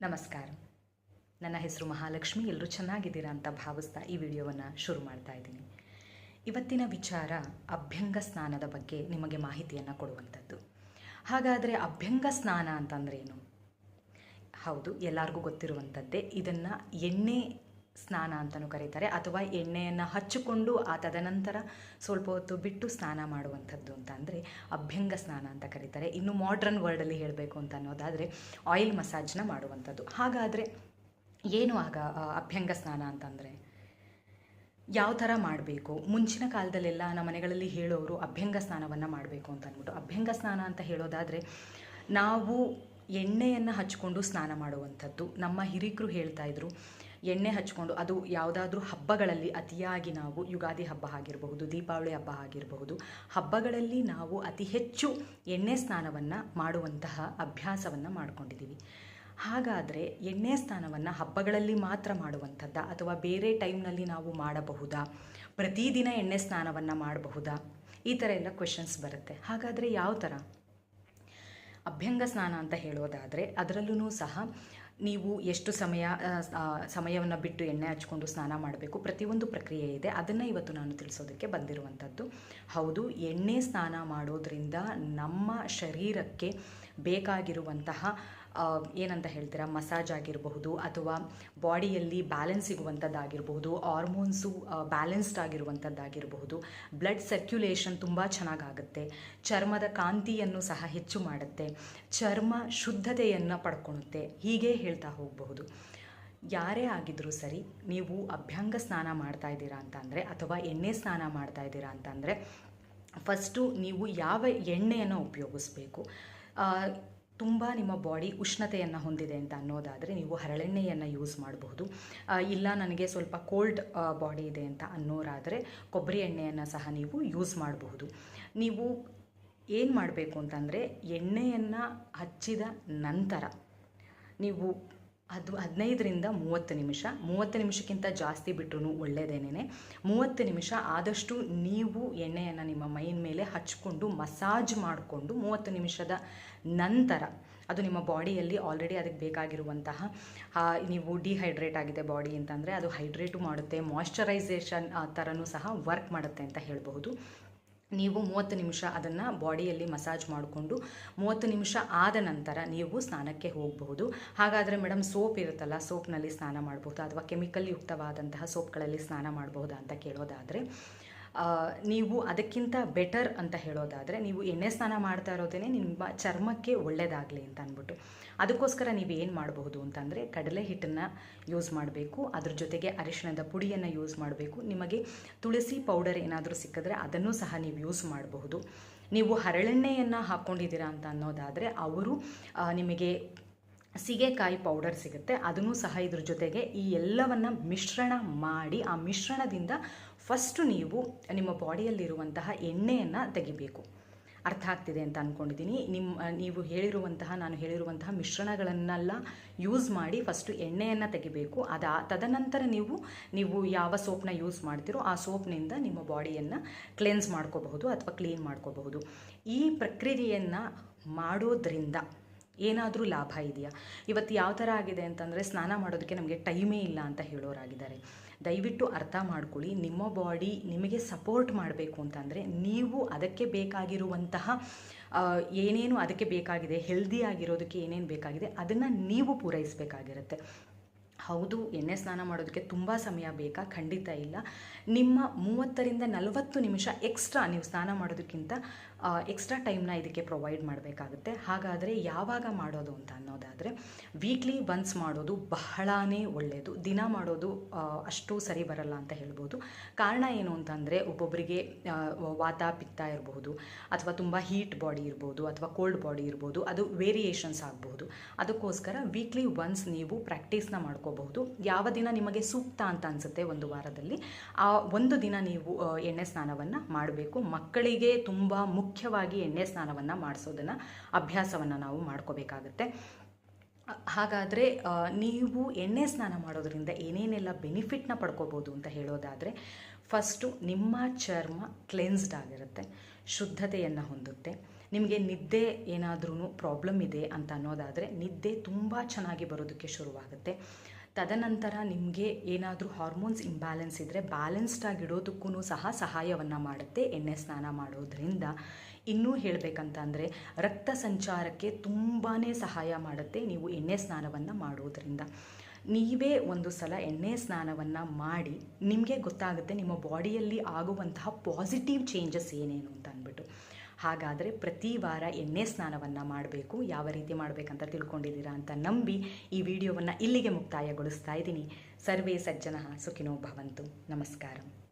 ನಮಸ್ಕಾರ. ನನ್ನ ಹೆಸರು ಮಹಾಲಕ್ಷ್ಮಿ. ಎಲ್ಲರೂ ಚೆನ್ನಾಗಿದ್ದೀರಾ ಅಂತ ಭಾವಿಸ್ತಾ ಈ ವಿಡಿಯೋವನ್ನು ಶುರು ಮಾಡ್ತಾ ಇದ್ದೀನಿ. ಇವತ್ತಿನ ವಿಚಾರ ಅಭ್ಯಂಗ ಸ್ನಾನದ ಬಗ್ಗೆ ನಿಮಗೆ ಮಾಹಿತಿಯನ್ನು ಕೊಡುವಂಥದ್ದು. ಹಾಗಾದರೆ ಅಭ್ಯಂಗ ಸ್ನಾನ ಅಂತಂದ್ರೇನು ಹೌದು, ಎಲ್ಲರಿಗೂ ಗೊತ್ತಿರುವಂಥದ್ದೇ ಇದನ್ನು ಎಣ್ಣೆ ಸ್ನಾನ ಅಂತಲೂ ಕರೀತಾರೆ. ಅಥವಾ ಎಣ್ಣೆಯನ್ನು ಹಚ್ಚಿಕೊಂಡು ಆ ತದನಂತರ ಸ್ವಲ್ಪ ಹೊತ್ತು ಬಿಟ್ಟು ಸ್ನಾನ ಮಾಡುವಂಥದ್ದು ಅಂತ ಅಂದರೆ ಅಭ್ಯಂಗ ಸ್ನಾನ ಅಂತ ಕರೀತಾರೆ. ಇನ್ನು ಮಾಡ್ರನ್ ವರ್ಡಲ್ಲಿ ಹೇಳಬೇಕು ಅಂತ ಅನ್ನೋದಾದರೆ ಆಯಿಲ್ ಮಸಾಜ್ನ ಮಾಡುವಂಥದ್ದು. ಹಾಗಾದರೆ ಏನು ಆಗ ಅಭ್ಯಂಗ ಸ್ನಾನ ಅಂತಂದರೆ? ಯಾವ ಥರ ಮಾಡಬೇಕು? ಮುಂಚಿನ ಕಾಲದಲ್ಲೆಲ್ಲ ನಮ್ಮ ಮನೆಗಳಲ್ಲಿ ಹೇಳೋರು ಅಭ್ಯಂಗ ಸ್ನಾನವನ್ನು ಮಾಡಬೇಕು ಅಂತ ಅಂದ್ಬಿಟ್ಟು ಅಭ್ಯಂಗ ಸ್ನಾನ ಅಂತ ಹೇಳೋದಾದರೆ ನಾವು ಎಣ್ಣೆಯನ್ನು ಹಚ್ಕೊಂಡು ಸ್ನಾನ ಮಾಡುವಂಥದ್ದು. ನಮ್ಮ ಹಿರಿಕರು ಹೇಳ್ತಾ ಇದ್ರು ಎಣ್ಣೆ ಹಚ್ಕೊಂಡು ಅದು ಯಾವುದಾದ್ರೂ ಹಬ್ಬಗಳಲ್ಲಿ ಅತಿಯಾಗಿ ನಾವು ಯುಗಾದಿ ಹಬ್ಬ ಆಗಿರಬಹುದು, ದೀಪಾವಳಿ ಹಬ್ಬ ಆಗಿರಬಹುದು, ಹಬ್ಬಗಳಲ್ಲಿ ನಾವು ಅತಿ ಹೆಚ್ಚು ಎಣ್ಣೆ ಸ್ನಾನವನ್ನು ಮಾಡುವಂತಹ ಅಭ್ಯಾಸವನ್ನು ಮಾಡ್ಕೊಂಡಿದ್ದೀವಿ ಹಾಗಾದರೆ ಎಣ್ಣೆ ಸ್ನಾನವನ್ನು ಹಬ್ಬಗಳಲ್ಲಿ ಮಾತ್ರ ಮಾಡುವಂಥದ್ದ? ಅಥವಾ ಬೇರೆ ಟೈಮ್ನಲ್ಲಿ ನಾವು ಮಾಡಬಹುದಾ? ಪ್ರತಿದಿನ ಎಣ್ಣೆ ಸ್ನಾನವನ್ನು ಮಾಡಬಹುದಾ? ಈ ಥರ ಎಲ್ಲ ಕ್ವೆಶನ್ಸ್ ಬರುತ್ತೆ. ಹಾಗಾದರೆ ಯಾವ ಥರ ಅಭ್ಯಂಗ ಸ್ನಾನ ಅಂತ ಹೇಳೋದಾದರೆ ಅದರಲ್ಲೂ ಸಹ ನೀವು ಎಷ್ಟು ಸಮಯ ಸಮಯವನ್ನು ಬಿಟ್ಟು ಎಣ್ಣೆ ಹಚ್ಕೊಂಡು ಸ್ನಾನ ಮಾಡಬೇಕು. ಪ್ರತಿಯೊಂದು ಪ್ರಕ್ರಿಯೆ ಇದೆ. ಅದನ್ನು ಇವತ್ತು ನಾನು ತಿಳಿಸೋದಕ್ಕೆ ಬಂದಿರುವಂಥದ್ದು ಹೌದು, ಎಣ್ಣೆ ಸ್ನಾನ ಮಾಡೋದರಿಂದ ನಮ್ಮ ಶರೀರಕ್ಕೆ ಬೇಕಾಗಿರುವಂತಹ ಏನಂತ ಹೇಳ್ತೀರಾ, ಮಸಾಜ್ ಆಗಿರಬಹುದು ಅಥವಾ ಬಾಡಿಯಲ್ಲಿ ಬ್ಯಾಲೆನ್ಸ್ ಸಿಗುವಂಥದ್ದಾಗಿರಬಹುದು ಹಾರ್ಮೋನ್ಸು ಬ್ಯಾಲೆನ್ಸ್ಡ್ ಆಗಿರುವಂಥದ್ದಾಗಿರಬಹುದು ಬ್ಲಡ್ ಸರ್ಕ್ಯುಲೇಷನ್ ತುಂಬ ಚೆನ್ನಾಗಾಗುತ್ತೆ, ಚರ್ಮದ ಕಾಂತಿಯನ್ನು ಸಹ ಹೆಚ್ಚು ಮಾಡುತ್ತೆ, ಚರ್ಮ ಶುದ್ಧತೆಯನ್ನು ಪಡ್ಕೊಳುತ್ತೆ, ಹೀಗೆ ಹೇಳ್ತಾ ಹೋಗಬಹುದು. ಯಾರೇ ಆಗಿದ್ರೂ ಸರಿ, ನೀವು ಅಭ್ಯಂಗ ಸ್ನಾನ ಮಾಡ್ತಾ ಇದ್ದೀರಾ ಅಂತ ಅಂದರೆ, ಅಥವಾ ಎಣ್ಣೆ ಸ್ನಾನ ಮಾಡ್ತಾ ಇದ್ದೀರಾ ಅಂತಂದರೆ ಫಸ್ಟು ನೀವು ಯಾವ ಎಣ್ಣೆಯನ್ನು ಉಪಯೋಗಿಸ್ಬೇಕು? ತುಂಬ ನಿಮ್ಮ ಬಾಡಿ ಉಷ್ಣತೆಯನ್ನು ಹೊಂದಿದೆ ಅಂತ ಅನ್ನೋದಾದರೆ ನೀವು ಹರಳೆಣ್ಣೆಯನ್ನು ಯೂಸ್ ಮಾಡಬಹುದು ಇಲ್ಲ ನನಗೆ ಸ್ವಲ್ಪ ಕೋಲ್ಡ್ ಬಾಡಿ ಇದೆ ಅಂತ ಅನ್ನೋರಾದರೆ ಕೊಬ್ಬರಿ ಎಣ್ಣೆಯನ್ನು ಸಹ ನೀವು ಯೂಸ್ ಮಾಡಬಹುದು ನೀವು ಏನು ಮಾಡಬೇಕು ಅಂತಂದರೆ ಎಣ್ಣೆಯನ್ನು ಹಚ್ಚಿದ ನಂತರ ನೀವು ಅದು ಹದಿನೈದರಿಂದ ಮೂವತ್ತು ನಿಮಿಷ. ಮೂವತ್ತು ನಿಮಿಷಕ್ಕಿಂತ ಜಾಸ್ತಿ ಬಿಟ್ಟರು ಒಳ್ಳೆಯದೇನೆ ಮೂವತ್ತು ನಿಮಿಷ ಆದಷ್ಟು ನೀವು ಎಣ್ಣೆಯನ್ನು ನಿಮ್ಮ ಮೈನ ಮೇಲೆ ಹಚ್ಕೊಂಡು ಮಸಾಜ್ ಮಾಡಿಕೊಂಡು ಮೂವತ್ತು ನಿಮಿಷದ ನಂತರ ಅದು ನಿಮ್ಮ ಬಾಡಿಯಲ್ಲಿ ಆಲ್ರೆಡಿ ಅದಕ್ಕೆ ಬೇಕಾಗಿರುವಂತಹ ನೀವು ಡಿಹೈಡ್ರೇಟ್ ಆಗಿದೆ ಬಾಡಿ ಅಂತಂದರೆ ಅದು ಹೈಡ್ರೇಟು ಮಾಡುತ್ತೆ. ಮಾಯಶ್ಚರೈಸೇಷನ್ ಥರನೂ ಸಹ ವರ್ಕ್ ಮಾಡುತ್ತೆ ಅಂತ ಹೇಳಬಹುದು. ನೀವು ಮೂವತ್ತು ನಿಮಿಷ ಅದನ್ನು ಬಾಡಿಯಲ್ಲಿ ಮಸಾಜ್ ಮಾಡಿಕೊಂಡು ಮೂವತ್ತು ನಿಮಿಷ ಆದ ನಂತರ ನೀವು ಸ್ನಾನಕ್ಕೆ ಹೋಗಬಹುದು. ಹಾಗಾದರೆ ಮೇಡಮ್ ಸೋಪ್ ಇರುತ್ತಲ್ಲ, ಸೋಪ್ನಲ್ಲಿ ಸ್ನಾನ ಮಾಡಬಹುದು ಅಥವಾ ಕೆಮಿಕಲ್ ಯುಕ್ತವಾದಂತಹ ಸೋಪ್ಗಳಲ್ಲಿ ಸ್ನಾನ ಮಾಡಬಹುದಾ ಅಂತ ಕೇಳೋದಾದರೆ ನೀವು ಅದಕ್ಕಿಂತ ಬೆಟರ್ ಅಂತ ಹೇಳೋದಾದರೆ, ನೀವು ಎಣ್ಣೆ ಸ್ನಾನ ಮಾಡ್ತಾ ಇರೋದೇ ನಿಮ್ಮ ಚರ್ಮಕ್ಕೆ ಒಳ್ಳೆಯದಾಗಲಿ ಅಂತ ಅಂದ್ಬಿಟ್ಟು. ಅದಕ್ಕೋಸ್ಕರ ನೀವು ಏನು ಮಾಡಬಹುದು ಅಂತಂದರೆ, ಕಡಲೆ ಹಿಟ್ಟನ್ನು ಯೂಸ್ ಮಾಡಬೇಕು, ಅದ್ರ ಜೊತೆಗೆ ಅರಿಶಿಣದ ಪುಡಿಯನ್ನು ಯೂಸ್ ಮಾಡಬೇಕು. ನಿಮಗೆ ತುಳಸಿ ಪೌಡರ್ ಏನಾದರೂ ಸಿಕ್ಕಿದ್ರೆ ಅದನ್ನು ಸಹ ನೀವು ಯೂಸ್ ಮಾಡಬಹುದು. ನೀವು ಹರಳೆಣ್ಣೆಯನ್ನು ಹಾಕ್ಕೊಂಡಿದ್ದೀರಾ ಅಂತ ಅನ್ನೋದಾದರೆ, ಅವರು ನಿಮಗೆ ಸೀಗೆಕಾಯಿ ಪೌಡರ್ ಸಿಗುತ್ತೆ. ಅದನ್ನು ಸಹ ಇದ್ರ ಜೊತೆಗೆ ಈ ಎಲ್ಲವನ್ನು ಮಿಶ್ರಣ ಮಾಡಿ, ಆ ಮಿಶ್ರಣದಿಂದ ಫಸ್ಟು ನೀವು ನಿಮ್ಮ ಬಾಡಿಯಲ್ಲಿರುವಂತಹ ಎಣ್ಣೆಯನ್ನು ತೆಗಿಬೇಕು. ಅರ್ಥ ಆಗ್ತಿದೆ ಅಂತ ಅಂದ್ಕೊಂಡಿದ್ದೀನಿ ನಿಮ್ಮ ನೀವು ಹೇಳಿರುವಂತಹ, ನಾನು ಹೇಳಿರುವಂತಹ ಮಿಶ್ರಣಗಳನ್ನೆಲ್ಲ ಯೂಸ್ ಮಾಡಿ ಫಸ್ಟು ಎಣ್ಣೆಯನ್ನು ತೆಗಿಬೇಕು. ಅದ, ತದನಂತರ ನೀವು ನೀವು ಯಾವ ಸೋಪ್ನ ಯೂಸ್ ಮಾಡ್ತೀರೋ ಆ ಸೋಪ್ನಿಂದ ನಿಮ್ಮ ಬಾಡಿಯನ್ನು ಕ್ಲೆನ್ಸ್ ಮಾಡ್ಕೋಬಹುದು ಅಥವಾ ಕ್ಲೀನ್ ಮಾಡ್ಕೋಬಹುದು. ಈ ಪ್ರಕ್ರಿಯೆಯನ್ನು ಮಾಡೋದ್ರಿಂದ ಏನಾದರೂ ಲಾಭ ಇದೆಯಾ? ಇವತ್ತು ಯಾವ ಥರ ಆಗಿದೆ ಅಂತಂದರೆ ಸ್ನಾನ ಮಾಡೋದಕ್ಕೆ ನಮಗೆ ಟೈಮೇ ಇಲ್ಲ ಅಂತ ಹೇಳೋರಾಗಿದ್ದಾರೆ. ದಯವಿಟ್ಟು ಅರ್ಥ ಮಾಡ್ಕೊಳ್ಳಿ, ನಿಮ್ಮ ಬಾಡಿ ನಿಮಗೆ ಸಪೋರ್ಟ್ ಮಾಡಬೇಕು ಅಂತಂದರೆ ನೀವು ಅದಕ್ಕೆ ಬೇಕಾಗಿರುವಂತಹ ಏನೇನು ಅದಕ್ಕೆ ಬೇಕಾಗಿದೆ, ಹೆಲ್ದಿ ಆಗಿರೋದಕ್ಕೆ ಏನೇನು ಬೇಕಾಗಿದೆ, ಅದನ್ನು ನೀವು ಪೂರೈಸಬೇಕಾಗಿರುತ್ತೆ. ಹೌದು, ಎಣ್ಣೆ ಸ್ನಾನ ಮಾಡೋದಕ್ಕೆ ತುಂಬ ಸಮಯ ಬೇಕಾ? ಖಂಡಿತ ಇಲ್ಲ. ನಿಮ್ಮ ಮೂವತ್ತರಿಂದ ನಲವತ್ತು ನಿಮಿಷ ಎಕ್ಸ್ಟ್ರಾ ನೀವು ಸ್ನಾನ ಮಾಡೋದಕ್ಕಿಂತ ಎಕ್ಸ್ಟ್ರಾ ಟೈಮ್ನ ಇದಕ್ಕೆ ಪ್ರೊವೈಡ್ ಮಾಡಬೇಕಾಗುತ್ತೆ. ಹಾಗಾದರೆ ಯಾವಾಗ ಮಾಡೋದು ಅಂತ ಅನ್ನೋದಾದರೆ ವೀಕ್ಲಿ ಒನ್ಸ್ ಮಾಡೋದು ಬಹಳಾನೇ ಒಳ್ಳೆಯದು ದಿನ ಮಾಡೋದು ಅಷ್ಟು ಸರಿ ಬರಲ್ಲ ಅಂತ ಹೇಳ್ಬೋದು. ಕಾರಣ ಏನು ಅಂತಂದರೆ ಒಬ್ಬೊಬ್ಬರಿಗೆ ವಾತ ಪಿತ್ತ ಇರಬಹುದು ಅಥವಾ ತುಂಬ ಹೀಟ್ ಬಾಡಿ ಇರ್ಬೋದು, ಅಥವಾ ಕೋಲ್ಡ್ ಬಾಡಿ ಇರ್ಬೋದು, ಅದು ವೇರಿಯೇಷನ್ಸ್ ಆಗಬಹುದು ಅದಕ್ಕೋಸ್ಕರ ವೀಕ್ಲಿ ಒನ್ಸ್ ನೀವು ಪ್ರಾಕ್ಟೀಸ್ನ ಮಾಡ್ಕೋಬಹುದು. ಯಾವ ದಿನ ನಿಮಗೆ ಸೂಕ್ತ ಅಂತ ಅನಿಸುತ್ತೆ ಒಂದು ವಾರದಲ್ಲಿ, ಆ ಒಂದು ದಿನ ನೀವು ಎಣ್ಣೆ ಸ್ನಾನವನ್ನು ಮಾಡಬೇಕು. ಮಕ್ಕಳಿಗೆ ತುಂಬ ಮುಖ್ಯವಾಗಿ ಎಣ್ಣೆ ಸ್ನಾನವನ್ನು ಮಾಡಿಸೋದನ್ನು ಅಭ್ಯಾಸವನ್ನು ನಾವು ಮಾಡ್ಕೋಬೇಕಾಗತ್ತೆ. ಹಾಗಾದರೆ ನೀವು ಎಣ್ಣೆ ಸ್ನಾನ ಮಾಡೋದರಿಂದ ಏನೇನೆಲ್ಲ ಬೆನಿಫಿಟ್ನ ಪಡ್ಕೋಬೋದು ಅಂತ ಹೇಳೋದಾದರೆ, ಫಸ್ಟು ನಿಮ್ಮ ಚರ್ಮ ಕ್ಲೆನ್ಸ್ಡ್ ಆಗಿರುತ್ತೆ, ಶುದ್ಧತೆಯನ್ನು ಹೊಂದುತ್ತೆ. ನಿಮಗೆ ನಿದ್ದೆ ಏನಾದ್ರೂ ಪ್ರಾಬ್ಲಮ್ ಇದೆ ಅಂತ ಅನ್ನೋದಾದರೆ ನಿದ್ದೆ ತುಂಬ ಚೆನ್ನಾಗಿ ಬರೋದಕ್ಕೆ ಶುರುವಾಗುತ್ತೆ. ತದನಂತರ ನಿಮಗೆ ಏನಾದರೂ ಹಾರ್ಮೋನ್ಸ್ ಇಂಬ್ಯಾಲೆನ್ಸ್ ಇದ್ದರೆ ಬ್ಯಾಲೆನ್ಸ್ಡ್ ಆಗಿಡೋದಕ್ಕೂ ಸಹ ಸಹಾಯವನ್ನು ಮಾಡುತ್ತೆ, ಎಣ್ಣೆ ಸ್ನಾನ ಮಾಡೋದ್ರಿಂದ. ಇನ್ನೂ ಹೇಳಬೇಕಂತ ಅಂದರೆ ರಕ್ತ ಸಂಚಾರಕ್ಕೆ ತುಂಬಾ ಸಹಾಯ ಮಾಡುತ್ತೆ ನೀವು ಎಣ್ಣೆ ಸ್ನಾನವನ್ನು ಮಾಡೋದ್ರಿಂದ. ನೀವೇ ಒಂದು ಸಲ ಎಣ್ಣೆ ಸ್ನಾನವನ್ನು ಮಾಡಿ ನಿಮಗೆ ಗೊತ್ತಾಗುತ್ತೆ ನಿಮ್ಮ ಬಾಡಿಯಲ್ಲಿ ಆಗುವಂತಹ ಪಾಸಿಟಿವ್ ಚೇಂಜಸ್ ಏನೇನು ಅಂತ ಅಂದ್ಬಿಟ್ಟು. ಹಾಗಾದರೆ ಪ್ರತಿ ವಾರ ಎಣ್ಣೆ ಸ್ನಾನವನ್ನು ಮಾಡಬೇಕು, ಯಾವ ರೀತಿ ಮಾಡಬೇಕಂತ ತಿಳ್ಕೊಂಡಿದ್ದೀರಾ ಅಂತ ನಂಬಿ ಈ ವಿಡಿಯೋವನ್ನು ಇಲ್ಲಿಗೆ ಮುಕ್ತಾಯಗೊಳಿಸ್ತಾ ಇದ್ದೀನಿ. ಸರ್ವೇ ಸಜ್ಜನ ಸುಖಿನೋ ಭವಂತು. ನಮಸ್ಕಾರ.